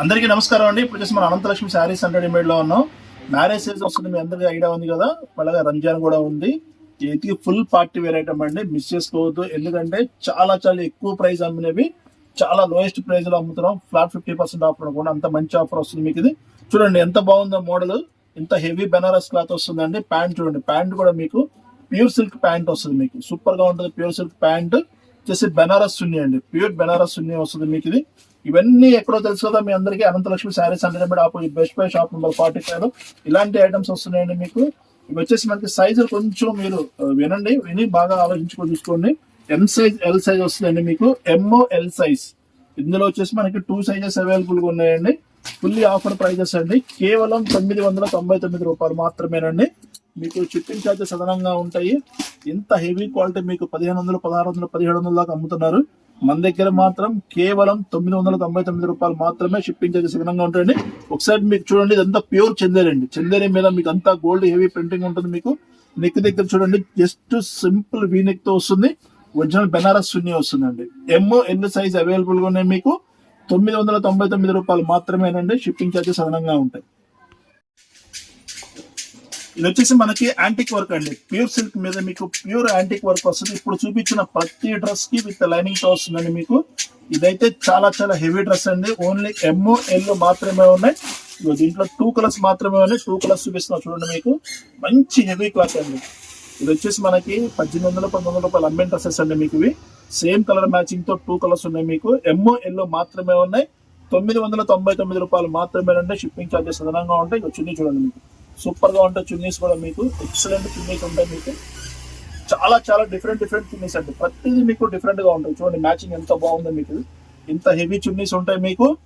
అందరికీ నమస్కారం అండి. ఇప్పుడు వచ్చేసి మన అనంతలక్ష్మి శారీస్ అండ్ ఇమేడ్లో ఉన్నాం. మ్యారేజ్ సీజన్ వస్తుంది మీ అందరికీ ఐడియా ఉంది కదా? అలాగే రంజాన్ కూడా ఉంది. ఇది ఫుల్ పార్టీ వేర్ ఐటమ్ అండి. మిస్ చేసుకోవద్దు. ఎందుకంటే చాలా చాలా ఎక్కువ ప్రైస్ అమ్మినవి. చాలా లోయెస్ట్ ప్రైస్లో అమ్ముతున్నాం. ఫ్లాట్ ఫిఫ్టీ పర్సెంట్ ఆఫర్ కూడా అంత మంచి ఆఫర్ వస్తుంది మీకు ఇది. చూడండి ఎంత బాగుందో మోడల్ ఇంత హెవీ బెనారస్ క్లాత్ వస్తుందండి ప్యాంట్ చూడండి ప్యాంట్ కూడా మీకు ప్యూర్ సిల్క్ ప్యాంట్ వస్తుంది మీకు. సూపర్గా ఉంటుంది ప్యూర్ సిల్క్ ప్యాంట్. వచ్చేసి బెనారస్ సున్ని అండి. ప్యూర్ బెనారస్ సున్నీ వస్తుంది మీకు ఇది. ఇవన్నీ ఎక్కడో తెలుసు కదా మీ అందరికీ Anantalakshmi sarees hundred opposite best buy shop number forty five ఇలాంటి ఐటమ్స్ వస్తున్నాయండి మీకు. ఇవి వచ్చేసి మనకి సైజులు కొంచెం మీరు వినండి విని బాగా ఆలోచించుకొని చూసుకోండి. ఎం సైజ్ ఎల్ సైజ్ వస్తుందండి మీకు. ఎంఓ ఎల్ సైజ్ ఇందులో వచ్చేసి మనకి టూ సైజెస్ అవైలబుల్గా ఉన్నాయండి. ఫుల్లీ ఆఫర్ ప్రైజెస్ అండి. కేవలం తొమ్మిది వందల తొంభై తొమ్మిది రూపాయలు మాత్రమేనండి. మీకు షిప్పింగ్ ఛార్జెస్ అదనంగా ఉంటాయి. ఇంత హెవీ క్వాలిటీ మీకు పదిహేను వందలు పదహారు వందలు పదిహేడు వందల దాకా అమ్ముతున్నారు. మన దగ్గర మాత్రం కేవలం తొమ్మిది వందల తొంభై తొమ్మిది రూపాయలు మాత్రమే షిప్పింగ్ చార్జెస్ అదనంగా ఉంటాయండి. ఒకసారి మీకు చూడండి ఇదంతా ప్యూర్ చందేరి అండి చందేరి మీద మీకు అంతా గోల్డ్ హెవీ ప్రింటింగ్ ఉంటుంది మీకు. నెక్ దగ్గర చూడండి జస్ట్ సింపుల్ వీ నెక్తో వస్తుంది. ఒరిజినల్ బెనారస్ సున్ని వస్తుందండి. ఎమ్ ఎన్ని సైజ్ అవైలబుల్గా ఉన్నాయి మీకు తొమ్మిది వందల తొంభై తొమ్మిది రూపాయలు మాత్రమేనండి షిప్పింగ్ ఛార్జెస్ అదనంగా ఉంటాయి. ఇది వచ్చేసి మనకి యాంటిక్ వర్క్ అండి. ప్యూర్ సిల్క్ మీద మీకు ప్యూర్ యాంటిక్ వర్క్ వస్తుంది. ఇప్పుడు చూపించిన ప్రతి డ్రెస్కి విత్ లైనింగ్తో వస్తుందండి మీకు. ఇదైతే చాలా చాలా హెవీ డ్రెస్ అండి. ఓన్లీ ఎమ్ ఎల్ మాత్రమే ఉన్నాయి. దీంట్లో టూ కలర్స్ మాత్రమే ఉన్నాయి. టూ కలర్స్ చూపిస్తున్నా చూడండి మీకు. మంచి హెవీ క్లాత్ అండి. ఇది వచ్చేసి మనకి పద్దెనిమిది వందల పంతొమ్మిది వందల రూపాయలు అమ్మే డ్రెస్సెస్ అండి మీకు ఇవి. సేమ్ కలర్ మ్యాచింగ్తో టూ కలర్స్ ఉన్నాయి మీకు. ఎమ్ ఎల్ మాత్రమే ఉన్నాయి. తొమ్మిది వందల తొంభై తొమ్మిది రూపాయలు మాత్రమే అంటే షిప్పింగ్ ఛార్జెస్ అదనంగా ఉంటాయి. ఇక చూడండి మీకు. సూపర్గా ఉంటాయి చున్నీస్ కూడా మీకు ఎక్సలెంట్ చున్నీస్ ఉంటాయి మీకు. చాలా చాలా డిఫరెంట్ డిఫరెంట్ చున్నీస్ అండి. ప్రతిదీ మీకు డిఫరెంట్గా చూడండి మ్యాచింగ్ ఎంత బాగుందో మీకు. ఇంత హెవీ చున్నీస్ ఉంటాయి మీకు.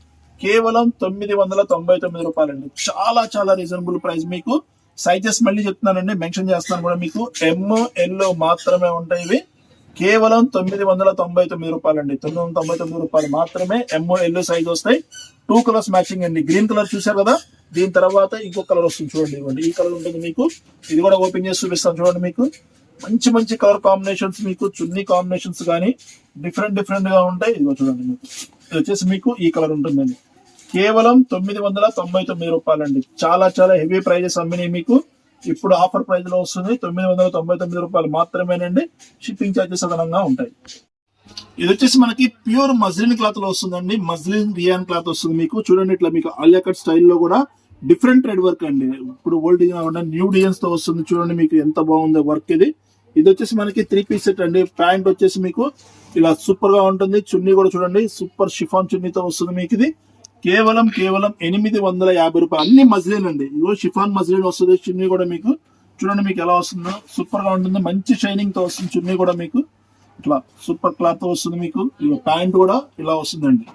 కేవలం తొమ్మిది వందల తొంభై తొమ్మిది రూపాయలండి. చాలా చాలా రీజనబుల్ ప్రైస్ మీకు. సైజెస్ మళ్ళీ చెప్తున్నానండి మెన్షన్ చేస్తున్నాను కూడా మీకు. ఎమ్ ఎల్ మాత్రమే ఉంటాయి ఇవి. కేవలం తొమ్మిది వందల తొంభై తొమ్మిది రూపాయలండి. తొమ్మిది వందల తొంభై తొమ్మిది రూపాయలు మాత్రమే ఎమ్ ఎల్ సైజ్ వస్తాయి. టూ కలర్స్ మ్యాచింగ్ అండి. గ్రీన్ కలర్ చూసారు కదా? దీని తర్వాత ఇంకో కలర్ వస్తుంది చూడండి ఇవ్వండి. ఈ కలర్ ఉంటుంది మీకు. ఇది కూడా ఓపెన్ చేసి చూపిస్తాను చూడండి మీకు. మంచి మంచి కలర్ కాంబినేషన్స్ మీకు చున్నీ కాంబినేషన్స్ కానీ డిఫరెంట్ డిఫరెంట్గా ఉంటాయి. ఇదిగో చూడండి మీకు. ఇది వచ్చేసి మీకు ఈ కలర్ ఉంటుందండి. కేవలం తొమ్మిది వందల తొంభై తొమ్మిది రూపాయలండి. చాలా చాలా హెవీ ప్రైజెస్ అమ్మినాయి మీకు. ఇప్పుడు ఆఫర్ ప్రైస్లో వస్తుంది. తొమ్మిది వందల తొంభై తొమ్మిది రూపాయలు మాత్రమేనండి. షిప్పింగ్ ఛార్జెస్ అదనంగా ఉంటాయి. ఇది వచ్చేసి మనకి ప్యూర్ మజ్లిన్ క్లాత్లో వస్తుందండి. మజ్లిన్ రియాన్ క్లాత్ వస్తుంది మీకు. చూడండి ఇట్లా మీకు ఆలియా కట్ స్టైల్లో కూడా డిఫరెంట్ థ్రెడ్ వర్క్ అండి. ఇప్పుడు ఓల్డ్ న్యూ డిజైన్స్తో వస్తుంది. చూడండి మీకు ఎంత బాగుందో వర్క్ ఇది. ఇది వచ్చేసి మనకి త్రీ పీస్ సెట్ అండి. ప్యాంట్ వచ్చేసి మీకు ఇలా సూపర్గా ఉంటుంది. చున్నీ కూడా చూడండి. సూపర్ షిఫాన్ చున్నీతో వస్తుంది మీకు ఇది. కేవలం కేవలం ఎనిమిది వందల యాభై రూపాయలు. అన్ని మజ్లిన్ అండి. ఇదిగో షిఫాన్ మజ్లిన్ వస్తుంది. చున్నీ కూడా మీకు. చూడండి మీకు ఎలా వస్తుందో. సూపర్గా ఉంటుంది. మంచి షైనింగ్తో వస్తుంది. చున్నీ కూడా మీకు. ఇట్లా సూపర్ క్లాత్తో వస్తుంది మీకు. ఇగో ప్యాంట్ కూడా ఇలా వస్తుందండి.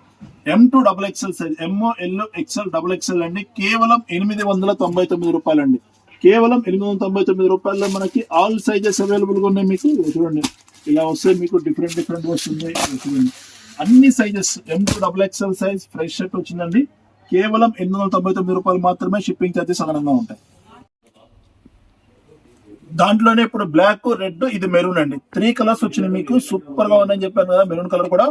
M two double XL size MO L XL double XL అండి. కేవలం ఎనిమిది వందల తొంభై తొమ్మిది రూపాయలు అండి కేవలం ఎనిమిది వందల తొంభై తొమ్మిది రూపాయల్లో మనకి ఆల్ సైజెస్ అవైలబుల్గా ఉన్నాయి మీకు. చూడండి. ఇలా వస్తే మీకు డిఫరెంట్ డిఫరెంట్ వస్తుంది చూడండి. అన్ని sizes M two double XL size fresh shirt వచ్చిందండి. కేవలం ఎనిమిది వందల తొంభై తొమ్మిది రూపాయలు మాత్రమే షిప్పింగ్ ఛార్జెస్ అదనంగా ఉంటాయి. దాంట్లోనే ఇప్పుడు బ్లాక్ రెడ్ ఇది మెరూన్ అండి. త్రీ కలర్స్ వచ్చినాయి మీకు సూపర్గా ఉన్నాయని చెప్పాను కదా మెరూన్ కలర్ కూడా.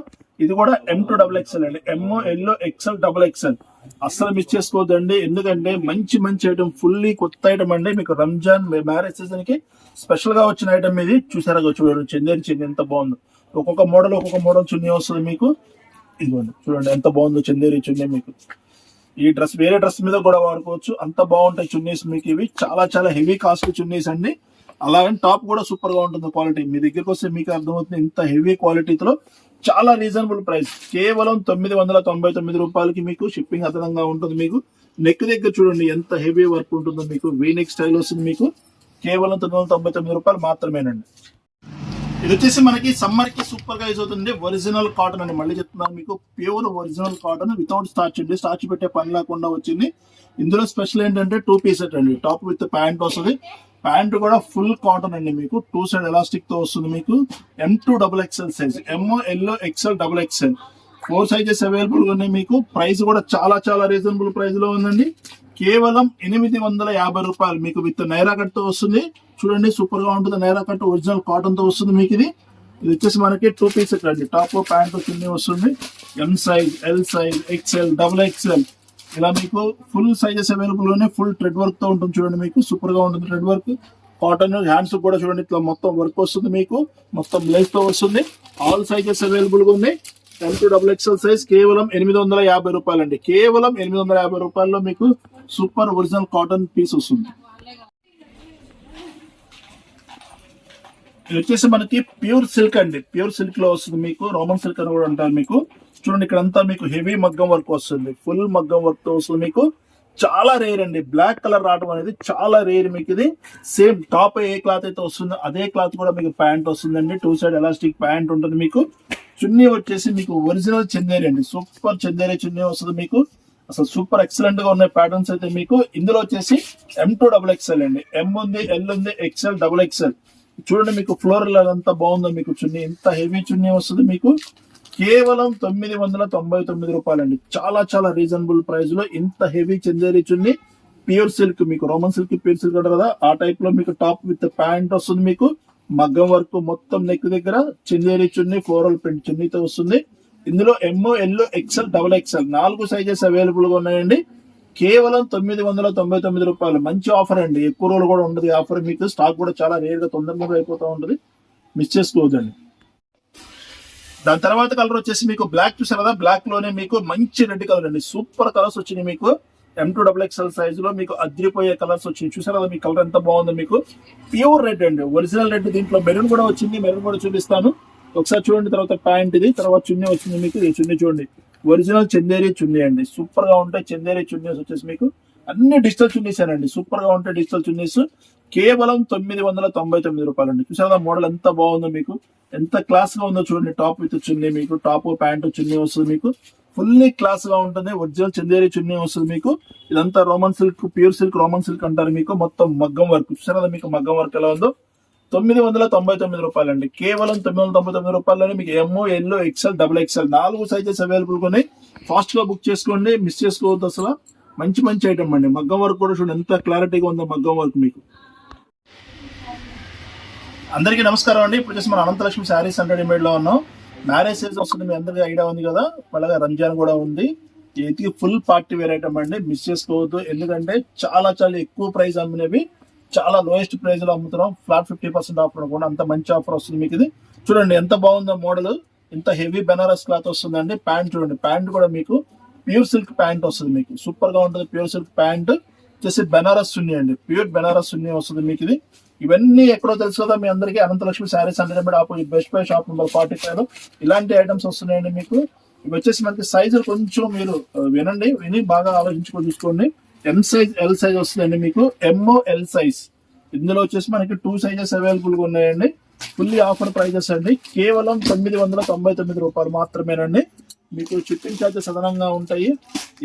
ఇది కూడా ఎం టూ డబుల్ ఎక్స్ఎల్ అండి. ఎంఓ ఎల్లో ఎక్స్ఎల్ డబుల్ ఎక్స్ఎల్ అస్సలు మిస్ చేసుకోవద్దండి. ఎందుకంటే మంచి మంచి ఐటమ్ ఫుల్లీ కొత్త ఐటమ్ అండి. మీకు రంజాన్ మ్యారేజ్ సీజన్కి స్పెషల్గా వచ్చిన ఐటమ్ ఇది. చూసారా చూడండి చందేరి చెంది ఎంత బాగుందో. ఒక్కొక్క మోడల్ ఒక్కొక్క మోడల్ చున్నీ వస్తుంది మీకు. ఇదిగోండి చూడండి ఎంత బాగుందో చందేరి చున్నీ మీకు. ఈ డ్రెస్ వేరే డ్రెస్ మీద కూడా వాడుకోవచ్చు. అంత బాగుంటాయి చున్నీస్ మీకు ఇవి. చాలా చాలా హెవీ కాస్ట్ చున్నీస్ అండి. అలాగే టాప్ కూడా సూపర్గా ఉంటుంది క్వాలిటీ. మీ దగ్గరకు వస్తే మీకు అర్థమవుతుంది ఇంత హెవీ క్వాలిటీతో చాలా రీజనబుల్ ప్రైస్ కేవలం తొమ్మిది వందల తొంభై తొమ్మిది రూపాయలకి మీకు షిప్పింగ్ అదనంగా ఉంటుంది మీకు. నెక్ దగ్గర చూడండి ఎంత హెవీ వర్క్ ఉంటుందో మీకు. వీ నెక్ స్టైల్ వస్తుంది మీకు కేవలం తొమ్మిది వందల తొంభై తొమ్మిది రూపాయలు మాత్రమేనండి. ఇది వచ్చేసి మనకి సమ్మర్కి సూపర్గా యూజ్ అవుతుంది. ఒరిజినల్ కాటన్ అండి. మళ్ళీ చెప్తున్నాను మీకు. Pure original cotton without starch అండి. స్టార్చ్ పెట్టే పని లేకుండా వచ్చింది. ఇందులో స్పెషల్ ఏంటంటే టూ పీస్ సెట్ అండి. టాప్ విత్ ప్యాంట్ వస్తుంది. ప్యాంట్ కూడా ఫుల్ కాటన్ అండి మీకు. టూ సైడ్ ఎలాస్టిక్తో వస్తుంది మీకు. M two double XL size MO yellow XL double XL four sizes available ఉన్నాయి మీకు. ప్రైస్ కూడా చాలా చాలా రీజనబుల్ ప్రైస్లో ఉందండి. కేవలం ఎనిమిది వందల యాభై రూపాయలు మీకు విత్ నైరా కట్తో వస్తుంది. చూడండి సూపర్గా ఉంటుంది. నైరా కట్ ఒరిజినల్ కాటన్తో వస్తుంది మీకు ఇది. ఇది వచ్చేసి మనకి టూ పీస్ అండి. టాప్ ప్యాంట్ కింద వస్తుంది. M size L size XL double XL ఇలా మీకు ఫుల్ సైజెస్ అవైలబుల్ ఉన్నాయి ఫుల్ ట్రెడ్ వర్క్తో ఉంటుంది చూడండి మీకు. సూపర్గా ఉంటుంది ట్రెడ్ వర్క్ కాటన్ హ్యాండ్స్ కూడా చూడండి ఇట్లా మొత్తం వర్క్ వస్తుంది మీకు. మొత్తం బ్లేస్తో వస్తుంది. ఆల్ సైజెస్ అవైలబుల్గా ఉన్నాయి. L two double XL size కేవలం ఎనిమిది వందల యాభై రూపాయలు అండి కేవలం ఎనిమిది వందల యాభై రూపాయల్లో మీకు సూపర్ ఒరిజినల్ కాటన్ పీస్ వస్తుంది. ఇది వచ్చేసి మనకి ప్యూర్ సిల్క్ అండి. ప్యూర్ సిల్క్లో వస్తుంది మీకు. రోమన్ సిల్క్ అని కూడా అంటారు మీకు. చూడండి ఇక్కడ అంతా మీకు హెవీ మగ్గం వర్క్ వస్తుంది. ఫుల్ మగ్గం వర్క్తో వస్తుంది మీకు. చాలా రేర్ అండి. బ్లాక్ కలర్ రావడం అనేది చాలా రేర్ మీకు ఇది. సేమ్ టాప్ ఏ క్లాత్ అయితే వస్తుందో అదే క్లాత్ కూడా మీకు ప్యాంట్ వస్తుందండి. టూ సైడ్ ఎలాస్టిక్ ప్యాంట్ ఉంటుంది మీకు. చున్నీ వచ్చేసి మీకు ఒరిజినల్ చందేరి అండి. సూపర్ చందేరి చున్నీ వస్తుంది మీకు. అసలు సూపర్ ఎక్సలెంట్గా ఉన్నాయి ప్యాటర్న్స్ అయితే మీకు. ఇందులో వచ్చేసి ఎం టూ డబుల్ ఎక్స్ఎల్ అండి. ఎం ఉంది ఎల్ ఉంది ఎక్స్ఎల్ డబుల్ ఎక్స్ఎల్ చూడండి మీకు ఫ్లోరల్ అంతా బాగుందో మీకు చున్నీ. ఇంత హెవీ చున్నీ వస్తుంది మీకు. కేవలం తొమ్మిది వందల తొంభై తొమ్మిది రూపాయలండి. చాలా చాలా రీజనబుల్ ప్రైస్లో ఇంత heavy Chanderi chunni. Pure silk మీకు రోమన్ సిల్క్ ప్యూర్ సిల్క్ అంటారు కదా. ఆ టైప్లో మీకు టాప్ విత్ ప్యాంట్ వస్తుంది మీకు. మగ్గం వర్క్ మొత్తం నెక్ దగ్గర చిందేరి చున్నీ ఫ్లోరల్ ప్రింట్ చున్నీతో వస్తుంది. ఇందులో MO L XL double XL నాలుగు సైజెస్ అవైలబుల్గా ఉన్నాయండి. కేవలం తొమ్మిది వందల తొంభై తొమ్మిది రూపాయలు. మంచి ఆఫర్ అండి. ఎక్కువ రోజులు కూడా ఉండదు ఆఫర్ మీకు. స్టాక్ కూడా చాలా రేర్గా తొందరగా అయిపోతూ ఉంటుంది. మిస్ చేసుకోవద్దండి. దాని తర్వాత కలర్ వచ్చేసి మీకు బ్లాక్ చూసారు కదా? బ్లాక్లోనే మీకు మంచి రెడ్ కలర్ అండి. సూపర్ కలర్స్ వచ్చినాయి మీకు. ఎం టూ డబుల్ ఎక్స్ఎల్ సైజ్లో మీకు అదిరిపోయే కలర్స్ వచ్చింది. చూసారు కదా మీ కలర్ ఎంత బాగుందో మీకు? ప్యూర్ రెడ్ అండి. ఒరిజినల్ రెడ్ దీంట్లో మెరూన్ కూడా వచ్చింది. మెరూన్ కూడా చూపిస్తాను. ఒకసారి చూడండి తర్వాత ప్యాంట్ ఇది తర్వాత చున్నీ వచ్చింది మీకు. ఇది చున్నీ చూడండి. ఒరిజినల్ చందేరి చున్నీ అండి. సూపర్గా ఉంటాయి చందేరి చున్నీస్ వచ్చేసి మీకు. అన్ని డిజిటల్ చున్నీస్ అండి సూపర్గా ఉంటాయి డిజిటల్ చున్నీస్. కేవలం తొమ్మిది వందల తొంభై తొమ్మిది రూపాయలు అండి చూసారా మోడల్ ఎంత బాగుందో మీకు. ఎంత క్లాస్గా ఉందో చూడండి. టాప్ విత్ చున్నీ మీకు. టాప్ ప్యాంట్ చున్నీ వస్తుంది మీకు. ఫుల్లీ క్లాస్గా ఉంటుంది. ఒరిజినల్ చందేరి చున్నీ వస్తుంది మీకు. ఇదంతా roman silk pure silk roman silk అంటారు మీకు. మొత్తం మగ్గం వర్క్. చూసారా మీకు మగ్గం వర్క్ ఎలా ఉందో? తొమ్మిది వందల తొంభై తొమ్మిది రూపాయలు అండి కేవలం తొమ్మిది వందల తొంభై తొమ్మిది రూపాయలని మీకు M L XL double XL నాలుగు సైజెస్ అవైలబుల్ ఉన్నాయి ఫాస్ట్గా బుక్ చేసుకోండి. మిస్ చేసుకోవద్దు అసలు. మంచి మంచి ఐటమ్ అండి. మగ్గం వర్క్ కూడా చూడండి. ఎంత క్లారిటీగా ఉందో మగ్గం వర్క్ మీకు. అందరికీ నమస్కారం అండి. ఇప్పుడు చేసి మన అనంతలక్ష్మి శారీస్ హండ్రెడ్ ఇమేడ్లో ఉన్నాం. మ్యారేజ్ సీజన్ వస్తుంది మీ అందరికీ ఐడియా ఉంది కదా? మళ్ళీ రంజాన్ కూడా ఉంది. ఇది ఫుల్ పార్టీ వేర్ ఐటమ్ అండి. మిస్ చేసుకోవద్దు. ఎందుకంటే చాలా చాలా ఎక్కువ ప్రైస్ అమ్మినవి. చాలా లోయెస్ట్ ప్రైస్లో అమ్ముతున్నాం. ఫ్లాట్ ఫిఫ్టీ పర్సెంట్ ఆఫర్ కూడా అంత మంచి ఆఫర్ వస్తుంది మీకు ఇది. చూడండి ఎంత బాగుందో మోడల్ ఇంత హెవీ బెనారస్ క్లాత్ వస్తుందండి. ప్యాంట్ చూడండి. ప్యాంట్ కూడా మీకు ప్యూర్ సిల్క్ ప్యాంట్ వస్తుంది మీకు. సూపర్గా ఉంటుంది ప్యూర్ సిల్క్ ప్యాంట్ వచ్చేసి బెనారస్ సున్ని అండి. ప్యూర్ బెనారస్ సున్ని వస్తుంది మీకు ఇది. ఇవన్నీ ఎక్కడో తెలుసు కదా మీ అందరికీ Anantalakshmi sarees hundred opposite best buy shop number forty five ఇలాంటి ఐటమ్స్ వస్తున్నాయండి మీకు. ఇవి వచ్చేసి మనకి సైజులు కొంచెం మీరు వినండి విని బాగా ఆలోచించుకొని చూసుకోండి. ఎం సైజ్ ఎల్ సైజ్ వస్తుందండి మీకు. ఎంఓ ఎల్ సైజ్ ఇందులో వచ్చేసి మనకి టూ సైజెస్ అవైలబుల్గా ఉన్నాయండి. ఫుల్లీ ఆఫర్ ప్రైజెస్ అండి. కేవలం తొమ్మిది వందల తొంభై తొమ్మిది రూపాయలు మాత్రమేనండి. మీకు షిప్పింగ్ ఛార్జెస్ అదనంగా ఉంటాయి.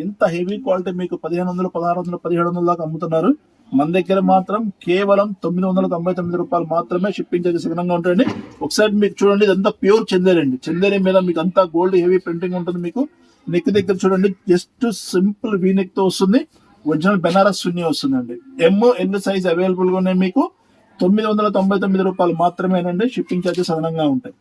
ఇంత హెవీ క్వాలిటీ మీకు పదిహేను వందలు పదహారు వందలు పదిహేడు వందల దాకా అమ్ముతున్నారు. మన దగ్గర మాత్రం కేవలం తొమ్మిది వందల తొంభై తొమ్మిది రూపాయలు మాత్రమే షిప్పింగ్ చార్జెస్ అదనంగా ఉంటాయండి. ఒకసారి మీకు చూడండి ఇదంతా ప్యూర్ చందేరండి అండి చందేరి మీద మీకు అంతా గోల్డ్ హెవీ ప్రింటింగ్ ఉంటుంది మీకు. నెక్ దగ్గర చూడండి జస్ట్ సింపుల్ వీ నెక్తో వస్తుంది. ఒరిజినల్ బెనారస్ సున్ని వస్తుందండి. ఎమ్ ఎన్ సైజ్ అవైలబుల్గా ఉన్నాయి మీకు. తొమ్మిది వందల తొంభై తొమ్మిది రూపాయలు మాత్రమేనండి షిప్పింగ్ చార్జెస్ అదనంగా ఉంటాయి.